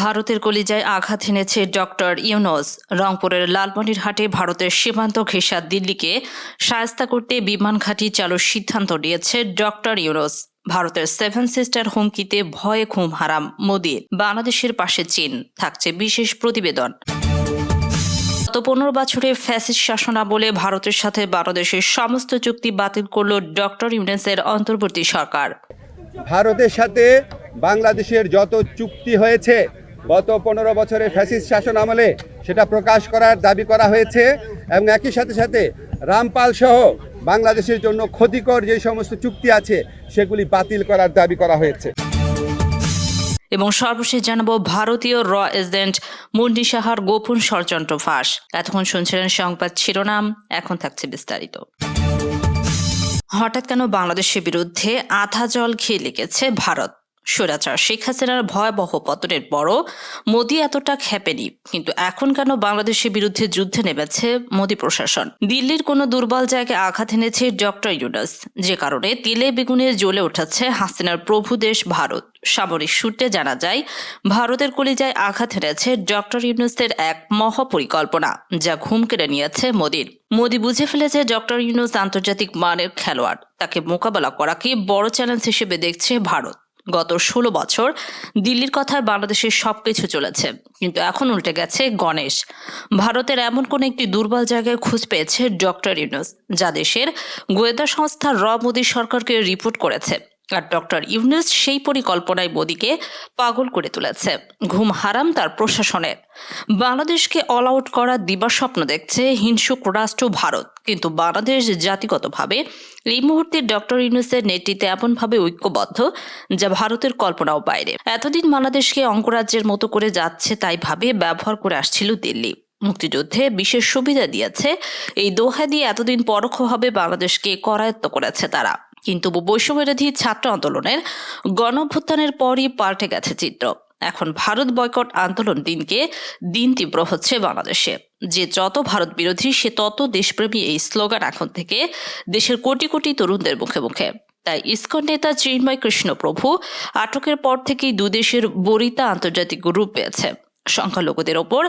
ভারতের কলিজায় আঘাত এনেছে ডক্টর ইউনুস। রংপুরের লালমনিরহাটে ভারতের সীমান্ত ঘেঁষা দিল্লিকে সায়স্তা করতে বিমান ঘাঁটি চালুর সিদ্ধান্ত নিয়েছে ডক্টর ইউনুস। ভারতের সেভেন সিস্টার হুমকিতে ভয়ে ঘুম হারাম মোদির বাংলাদেশের পাশে চীন। থাকছে বিশেষ প্রতিবেদন। গত পনেরো বছরে ফ্যাসিস্ট শাসনা বলে ভারতের সাথে বাংলাদেশের সমস্ত চুক্তি বাতিল করল ডক্টর ইউনুসের অন্তর্বর্তী সরকার। ভারতের সাথে বাংলাদেশের যত চুক্তি হয়েছে গত পনেরো বছরের ফ্যাসিস্ট শাসন আমলে সেটা প্রকাশ করার দাবি করা হয়েছে এবং একই সাথে সাথে রামপাল সহ বাংলাদেশের জন্য ক্ষতিকর যে সমস্ত চুক্তি আছে, সেগুলি বাতিল করার দাবি করা হয়েছে। এবং সর্বশেষ জানাব ভারতীয় র এজেন্ট মুন্ডি সাহার গোপন ষড়যন্ত্র ফাঁস। এতক্ষণ শুনছিলেন সংবাদ শিরোনাম, এখন থাকছে বিস্তারিত। হঠাৎ কেন বাংলাদেশের বিরুদ্ধে আধা জল খেয়ে লেগেছে ভারত? স্বৈরাচার শেখ হাসিনার ভয়াবহ পতনের পরও মোদী এতটা খেপেনি। কিন্তু এখন কেন বাংলাদেশের বিরুদ্ধে যুদ্ধে নেমেছে মোদী প্রশাসন? দিল্লির কোনো দুর্বল জায়গায় আঘাত এনেছে ডক্টর ইউনাস। যে কারণে তিলে বেগুনে জ্বলে উঠেছে হাসিনার প্রভু দেশ ভারত। সামরিক সূত্রে জানা যায়, ভারতের কলিজায় আঘাত এনেছে ডক্টর ইউনুসের এক মহাপরিকল্পনা, যা ঘুম কেড়ে নিয়েছে মোদির। মোদি বুঝে ফেলেছে ডক্টর ইউনুস আন্তর্জাতিক মানের খেলোয়াড়। তাকে মোকাবেলা করাকে বড় চ্যালেঞ্জ হিসেবে দেখছে ভারত। গত ষোলো বছর দিল্লির কথায় বাংলাদেশের সব কিছু চলেছে। কিন্তু এখন উল্টে গেছে গণেশ। ভারতের এমন কোন একটি দুর্বল জায়গায় খোঁজ পেয়েছে ডক্টর ইউনুস, যা দেশের গোয়েন্দা সংস্থা র মোদী সরকারকে রিপোর্ট করেছে। আর ডক্টর ইউনুস সেই পরিকল্পনায় মোদীকে পাগল করে তুলেছে। ঘুম হারাম তার প্রশাসনের বাংলাদেশকে অল আউট করার দিবাস্বপ্ন দেখছে হিংসুক রাষ্ট্র ভারত। কিন্তু বাংলাদেশ জাতিগতভাবে এই মুহূর্তে ডক্টর ইউনুসের নেতৃত্বে এমনভাবে ঐক্যবদ্ধ যা ভারতের কল্পনাও বাইরে। এতদিন বাংলাদেশকে অঙ্গরাজ্যের মতো করে যাচ্ছে তাই ভাবে ব্যবহার করে আসছিল দিল্লি। মুক্তিযুদ্ধে বিশেষ সুবিধা দিয়েছে। এই দোহা দিয়ে এতদিন পরোক্ষভাবে বাংলাদেশকে করায়ত্ত করেছে তারা। কিন্তু বৈষম্যবিরোধী ছাত্র আন্দোলনের গণঅভ্যুত্থানের পরই পাল্টে গেছে চিত্র। এখন ভারত বয়কট আন্দোলন দিনকে দিন তীব্র হচ্ছে বাংলাদেশে। যে যত ভারত বিরোধী, সে তত দেশপ্রেমী এই স্লোগান এখন থেকে দেশের কোটি কোটি তরুণদের মুখে মুখে। তাই ইসকন নেতা চিন্ময় কৃষ্ণ প্রভু আটকের পর থেকেই দুদেশের বরিতা আন্তর্জাতিক রূপ পেয়েছে। সংখ্যালঘুদের ওপর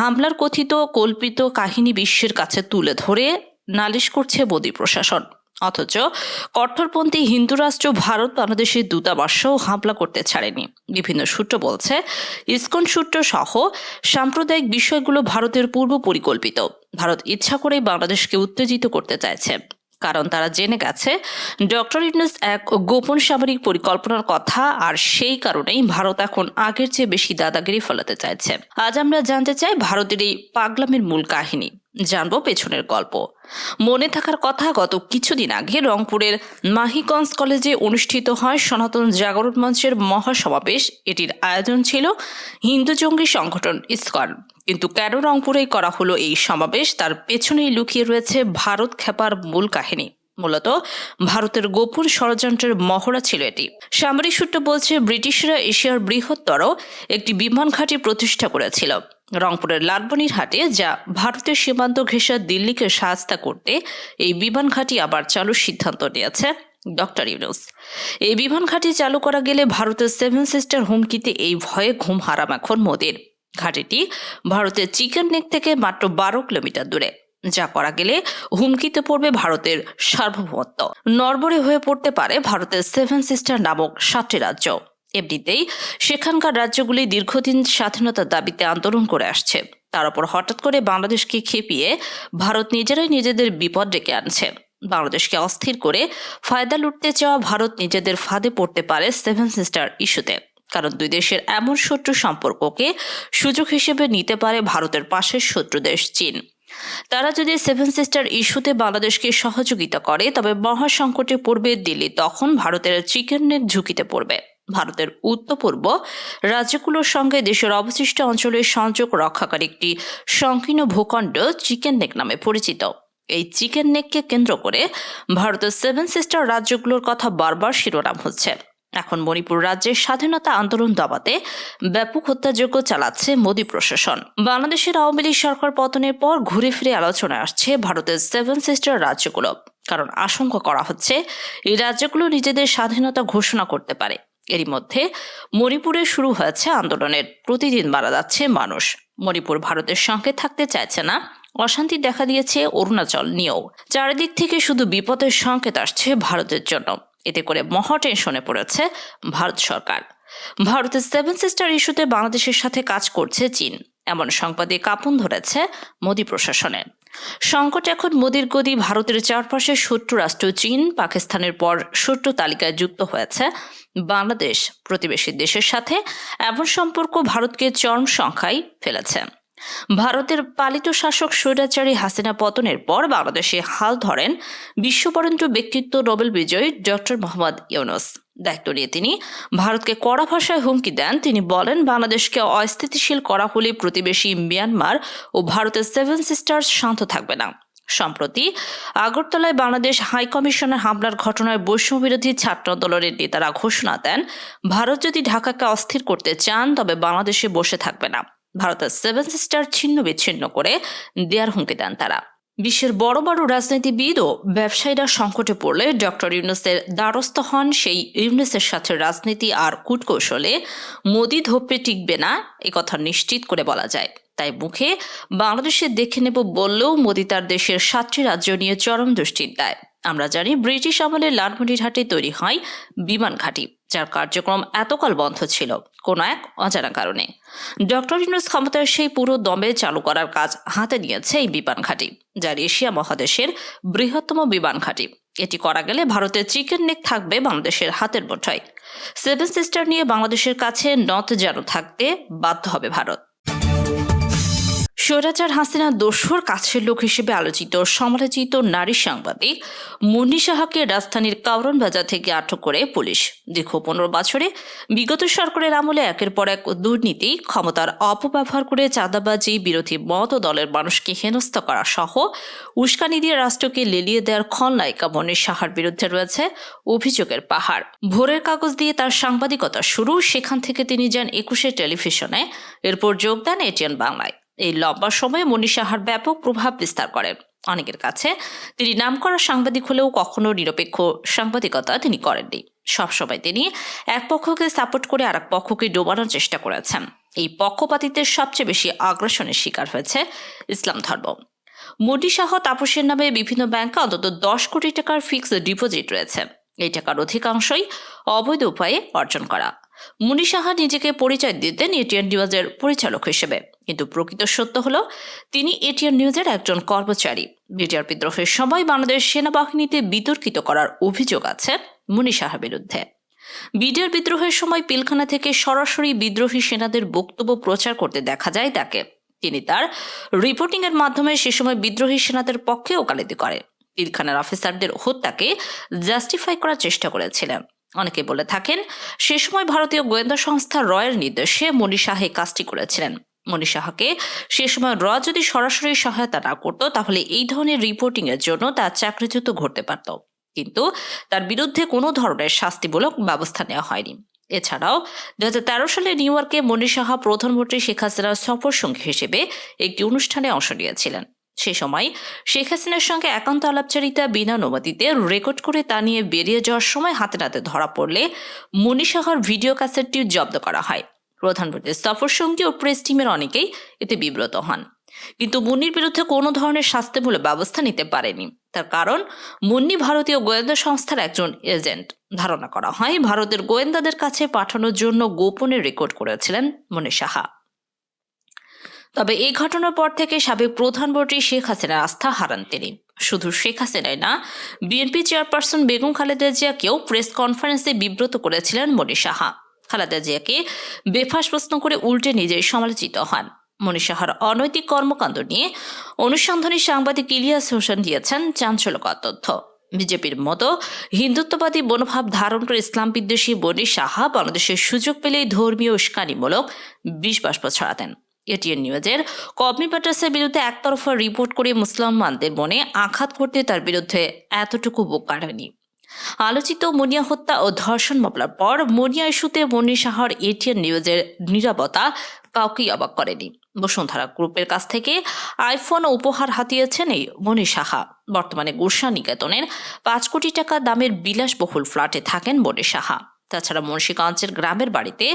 হামলার কথিত কল্পিত কাহিনী বিশ্বের কাছে তুলে ধরে নালিশ করছে মোদী প্রশাসন। অথচ কট্টরপন্থী হিন্দু রাষ্ট্র ভারত বাংলাদেশের দূতাবাসও হামলা করতে ছাড়েনি। বিভিন্ন সূত্র বলছে, ইসকন সূত্র সহ সাম্প্রদায়িক বিষয়গুলো ভারতের পূর্ব পরিকল্পিত। ভারত ইচ্ছা করেই বাংলাদেশকে উত্তেজিত করতে চাইছে। কারণ তারা জেনে গেছে, ডক্টর ইউনুস এক গোপন সামরিক পরিকল্পনার কথা আর সেই কারণেই ভারত এখন আগের চেয়ে বেশি দাদাগিরি ফলাতে চাইছে। আজ আমরা জানতে চাই ভারতের এই পাগলামের মূল কাহিনী। জানব পেছনের গল্প। মনে থাকার কথা গত কিছুদিন আগে রংপুরের মাহিগঞ্জ কলেজে অনুষ্ঠিত হয় সনাতন জাগরণ মঞ্চের মহাসমাবেশ। এটির আয়োজন ছিল হিন্দু জঙ্গি সংগঠন ইসকন। কিন্তু কেন রংপুরেই করা হলো এই সমাবেশ, তার পেছনেই লুকিয়ে রয়েছে ভারত খেপার মূল কাহিনী। মূলত ভারতের গোপন ষড়যন্ত্রের মহড়া ছিল এটি। সামরিক সূত্র বলছে, ব্রিটিশরা এশিয়ার বৃহত্তর একটি বিমান ঘাঁটি প্রতিষ্ঠা করেছিল। রংপুরের লালবনির হাটে যা ভারতের সীমান্ত ঘেঁষা দিল্লিকে সাহায্য করতে এই বিমান ঘাঁটি আবার চালুর সিদ্ধান্ত নিয়েছে ডক্টর ইউনুস। এই বিমান ঘাঁটি চালু করা গেলে ভারতের সেভেন সিস্টার হুমকিতে এই ভয়ে ঘুম হারাম এখন মোদির। ঘাটিটি ভারতের চিকেন নেক থেকে মাত্র বারো কিলোমিটার দূরে। যা করা গেলে হুমকিতে পড়বে ভারতের সার্বভৌমত্ব। নরবরে হয়ে পড়তে পারে ভারতের সেভেন সিস্টার নামক সাতটি রাজ্য। এমনিতেই সেখানকার রাজ্যগুলি দীর্ঘদিন স্বাধীনতার দাবিতে আন্দোলন করে আসছে। তার উপর হঠাৎ করে বাংলাদেশকে খেপিয়ে ভারত নিজেরাই নিজেদের বিপদ ডেকে আনছে। বাংলাদেশকে অস্থির করে ফায়দা লুটতে চাওয়া ভারত নিজেদের ফাঁদে পড়তে পারে সেভেন সিস্টার ইস্যুতে। কারণ দুই দেশের এমন শত্রু সম্পর্ককে সুযোগ হিসেবে নিতে পারে ভারতের পাশের শত্রু দেশ চীন। তারা যদি সেভেন সিস্টার ইস্যুতে বাংলাদেশকে সহযোগিতা করে, তবে মহাসংকটে পড়বে দিল্লি, তখন ভারতের চিকেন নেক ঝুঁকিতে পড়বে। ভারতের উত্তর পূর্ব রাজ্যগুলোর সঙ্গে দেশের অবশিষ্ট অঞ্চলের সংযোগ রক্ষাকারী একটি সংকীর্ণ ভূখণ্ড চিকেন নেক নামে পরিচিত। এই চিকেন নেককে কেন্দ্র করে ভারতের সেভেন সিস্টার রাজ্যগুলোর কথা বারবার শিরোনাম হচ্ছে। এখন মণিপুর রাজ্যের স্বাধীনতা আন্দোলন দাবাতে ব্যাপক হত্যাযজ্ঞ চালাচ্ছে মোদী প্রশাসন। বাংলাদেশের আওয়ামী লীগ সরকার পতনের পর ঘুরে ফিরে আলোচনায় আসছে ভারতের সেভেন সিস্টার রাজ্যগুলো। কারণ আশঙ্কা করা হচ্ছে, এই রাজ্যগুলো নিজেদের স্বাধীনতা ঘোষণা করতে পারে। এরই মধ্যে মণিপুরে শুরু হয়েছে আন্দোলনের। প্রতিদিন মারা যাচ্ছে মানুষ। মণিপুর ভারতের সঙ্গে থাকতে চাইছে না। অশান্তি দেখা দিয়েছে অরুণাচল নিয়েও। চারিদিক থেকে শুধু বিপদের সংকেত আসছে ভারতের জন্য। এতে করে মহা টেনশনে পড়েছে ভারত সরকার। ভারতের সেভেন সিস্টার ইস্যুতে বাংলাদেশের সাথে কাজ করছে চীন। এমন সংবাদে কাঁপন ধরেছে মোদী প্রশাসনের সংকট এখন মোদীর গদি, ভারতের চারপাশে শত্রু রাষ্ট্র চীন, পাকিস্তানের পর শত্রু তালিকায় যুক্ত হয়েছে বাংলাদেশ। প্রতিবেশী দেশের সাথে এমন সম্পর্ক ভারতকে চরম সংখ্যায় ফেলেছে। ভারতের পালিত শাসক স্বৈরাচারী হাসিনা পতনের পর বাংলাদেশে হাল ধরেন বিশ্ববরেণ্য ব্যক্তিত্ব নোবেল বিজয়ী ডক্টর মোহাম্মদ ইউনুস। দায়িত্ব নিয়ে তিনি ভারতকে কড়া ভাষায় হুমকি দেন। তিনি বলেন, বাংলাদেশকে অস্থিতিশীল করা হলে প্রতিবেশী মিয়ানমার ও ভারতের সেভেন সিস্টার্স শান্ত থাকবে না। সম্প্রতি আগরতলায় বাংলাদেশ হাই কমিশনের হামলার ঘটনায় বৈষম্যবিরোধী ছাত্র আন্দোলনের নেতারা ঘোষণা দেন, ভারত যদি ঢাকাকে অস্থির করতে চান, তবে বাংলাদেশে বসে থাকবে না। ভারতের সেভেন সিস্টার ছিন্ন বিচ্ছিন্ন করে দেয়ার হুমকি দেন তারা। বিশ্বের বড় বড় রাজনীতিবিদ ও ব্যবসায়ীরা সংকটে পড়লে ডক্টর ইউনুসের দ্বারস্থ হন সেই ইউনুসের সাথে রাজনীতি আর কূটকৌশলে মোদি ধোপে টিকবে না কথা নিশ্চিত করে বলা যায়। তাই মুখে বাংলাদেশে দেখে নেব বললেও মোদি তার দেশের সাতটি রাজ্য নিয়ে চরম দুশ্চিন্তায়। আমরা জানি ব্রিটিশ আমলে লালমনিরহাটে তৈরি হয় বিমান ঘাঁটি, যার কার্যক্রম এতকাল বন্ধ ছিল। কোনো এক অজানা কারণে। ডক্টর ইউনুস ক্ষমতার সেই পুরো দমে চালু করার কাজ হাতে নিয়েছে এই বিমান ঘাঁটি, যার এশিয়া মহাদেশের বৃহত্তম বিমান ঘাঁটি। এটি করা গেলে ভারতের চিকেন নেক থাকবে বাংলাদেশের হাতের মুঠোয়। সেভেন সিস্টার নিয়ে বাংলাদেশের কাছে নত যেন থাকতে বাধ্য হবে ভারত। স্বৈরাচার হাসিনা দস্যুর কাছের লোক হিসেবে আলোচিত সমালোচিত নারী সাংবাদিক মুন্নি সাহাকে রাজধানীর কাউরন বাজার থেকে আটক করে পুলিশ। দীর্ঘ পনেরো বছরে বিগত সরকারের আমলে একের পর এক দুর্নীতি, ক্ষমতার অপব্যবহার করে চাঁদাবাজি, বিরোধী মত দলের মানুষকে হেনস্থা করা সহ উস্কানি দিয়ে রাষ্ট্রকে লেলিয়ে দেওয়ার খলনায়িকা মনির সাহার বিরুদ্ধে রয়েছে অভিযোগের পাহাড়। ভোরের কাগজ দিয়ে তার সাংবাদিকতা শুরু, সেখান থেকে তিনি যান একুশে টেলিভিশনে। এরপর যোগ দেন এটিএন বাংলায়। এই লম্বা সময়ে মনি সাহার ব্যাপক প্রভাব বিস্তার করেন অনেকের কাছে তিনি নামকরা সাংবাদিক হলেও কখনো নিরপেক্ষ সাংবাদিকতা তিনি করেননি। সবসময় তিনি এক পক্ষকে সাপোর্ট করে আরেক পক্ষকে ডোবানোর চেষ্টা করেছেন। এই পক্ষপাতিত্বের সবচেয়ে বেশি আগ্রাসনের শিকার হয়েছে ইসলাম ধর্ম। মোদি শাহ তাপসের নামে বিভিন্ন ব্যাংকে অন্তত দশ কোটি টাকার ফিক্সড ডিপোজিট রয়েছে। এই টাকার অধিকাংশই অবৈধ উপায়ে অর্জন করা। মুনি সাহা নিজেকে পরিচয় দিতেন এটিএন নিউজের পরিচালক হিসেবে। কিন্তু প্রকৃত সত্য হলো, তিনি এটিএন নিউজের একজন কর্মচারী। বিটিআর বিদ্রোহের সময় বাংলাদেশ সেনাবাহিনীতে বিতর্কিত করার অভিযোগ আছে মুনি সাহা বিরুদ্ধে বিডিআর বিদ্রোহের সময় পিলখানা থেকে সরাসরি বিদ্রোহী সেনাদের বক্তব্য প্রচার করতে দেখা যায় তাকে। তিনি তার রিপোর্টিং এর মাধ্যমে সে সময় বিদ্রোহী সেনাদের পক্ষে ওকালতি করেন পিলখানার অফিসারদের হত্যাকে জাস্টিফাই করার চেষ্টা করেছিলেন। অনেকে বলে থাকেন, সে সময় ভারতীয় গোয়েন্দা সংস্থা রয়ের নির্দেশে মনি শাহ কাজটি করেছিলেন। মনি শাহকে সে সময় র যদি সরাসরি সহায়তা না করতো, তাহলে এই ধরনের রিপোর্টিং এর জন্য তার চাকরিচ্যুত ঘটতে পারত। কিন্তু তার বিরুদ্ধে কোনো ধরনের শাস্তিমূলক ব্যবস্থা নেওয়া হয়নি। এছাড়াও দু হাজার তেরো সালে নিউ ইয়র্কে মনি সাহা প্রধানমন্ত্রী শেখ হাসিনার সফর সঙ্গী হিসেবে একটি অনুষ্ঠানে অংশ নিয়েছিলেন। সে সময় শেখ হাসিনার সঙ্গে একান্ত আলাপচারিতা বিনা অনুমতিতে রেকর্ড করে তা নিয়ে বেরিয়ে যাওয়ার সময় হাতে নাতে ধরা পড়লে মনি সাহার ভিডিও ক্যাসেটটি জব্দ করা হয়। প্রধানমন্ত্রীর সফর সঙ্গী ও প্রেস টিমের অনেকেই এতে বিব্রত হন। কিন্তু মুন্নির বিরুদ্ধে কোনো ধরনের শাস্তিমূলক ব্যবস্থা নিতে পারেনি। তার কারণ, মুন্নি ভারতীয় গোয়েন্দা সংস্থার একজন এজেন্ট। ধারণা করা হয়, ভারতের গোয়েন্দাদের কাছে পাঠানোর জন্য গোপনে রেকর্ড করেছিলেন মনি সাহা। তবে এই ঘটনার পর থেকে সাবেক প্রধানমন্ত্রী শেখ হাসিনার আস্থা হারান তিনি। শুধু শেখ হাসিনাই না, বিএনপি চেয়ারপারসন বেগম খালেদা জিয়াকেও প্রেস কনফারেন্সে বিব্রত করেছিলেন মনি সাহা। খালেদা জিয়াকে বেফাস প্রশ্ন করে উল্টে নিজেই সমালোচিত হন। মনি সাহার অনৈতিক কর্মকাণ্ড নিয়ে অনুসন্ধানী সাংবাদিক ইলিয়াস হোসেন দিয়েছেন চাঞ্চল্যকর তথ্য। বিজেপির মতো হিন্দুত্ববাদী মনোভাব ধারণ করে ইসলাম বিদ্বেষী বনি সাহা বাংলাদেশের সুযোগ পেলেই ধর্মীয় উস্কানিমূলক বাষ্প ছড়াতেন। এটিএন নিউজের কবমি প্যাটার্সের বিরুদ্ধে একতরফা রিপোর্ট করে মুসলমানদের মনে আঘাত করতে তার বিরুদ্ধে এতটুকু বুক কাটেনি আলোচিত মনিয়া হত্যা ও ধর্ষণ মামলার পর মনিয়া ইস্যুতে মনি সাহার এটিএন নিউজের নিরাপত্তা কাউকেই অবাক করেনি। বসুন্ধরা গ্রুপের কাছ থেকে আইফোন উপহার হাতিয়েছেন এই মনি সাহা। বর্তমানে গুরসা নিকেতনের পাঁচ কোটি টাকা দামের বিলাসবহুল ফ্ল্যাটে থাকেন মনি সাহা। তাছাড়া মুন্সীগঞ্জের গ্রামের বাড়িতে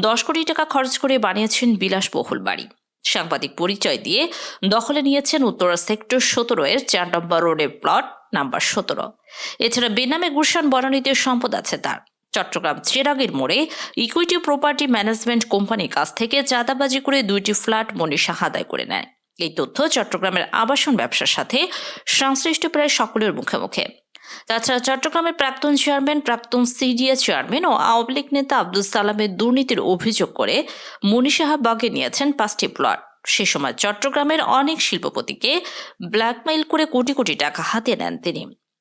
দশ কোটি টাকা খরচ করে বানিয়েছেন বিলাসবহুল বাড়ি। সাংবাদিক পরিচয় দিয়ে দখলে নিয়েছেন উত্তরা সেক্টর সতেরো এর চার নম্বর রোডের প্লট নাম্বার সতেরো। এছাড়া বেনামে গুলশান বনানীতে সম্পদ আছে তার। চট্টগ্রাম চেরাগের মোড়ে ইকুইটি প্রপার্টি ম্যানেজমেন্ট কোম্পানির কাছ থেকে চাঁদাবাজি করে দুইটি ফ্ল্যাট মনীষা আদায় করে নেয়। এই তথ্য চট্টগ্রামের আবাসন ব্যবসার সাথে সংশ্লিষ্ট প্রায় সকলের মুখে মুখে। তাছাড়া চট্টগ্রামের প্রাক্তন চেয়ারম্যান, প্রাক্তন সিডিএ চেয়ারম্যান ও আওয়ামী লীগ নেতা আব্দুল সালামের দুর্নীতির অভিযোগ করে মনীষাহা বাগে নিয়েছেন পাঁচটি প্লট। সে সময় চট্টগ্রামের অনেক শিল্পপতিকে ব্ল্যাকমেইল করে কোটি কোটি টাকা হাতে নেন তিনি।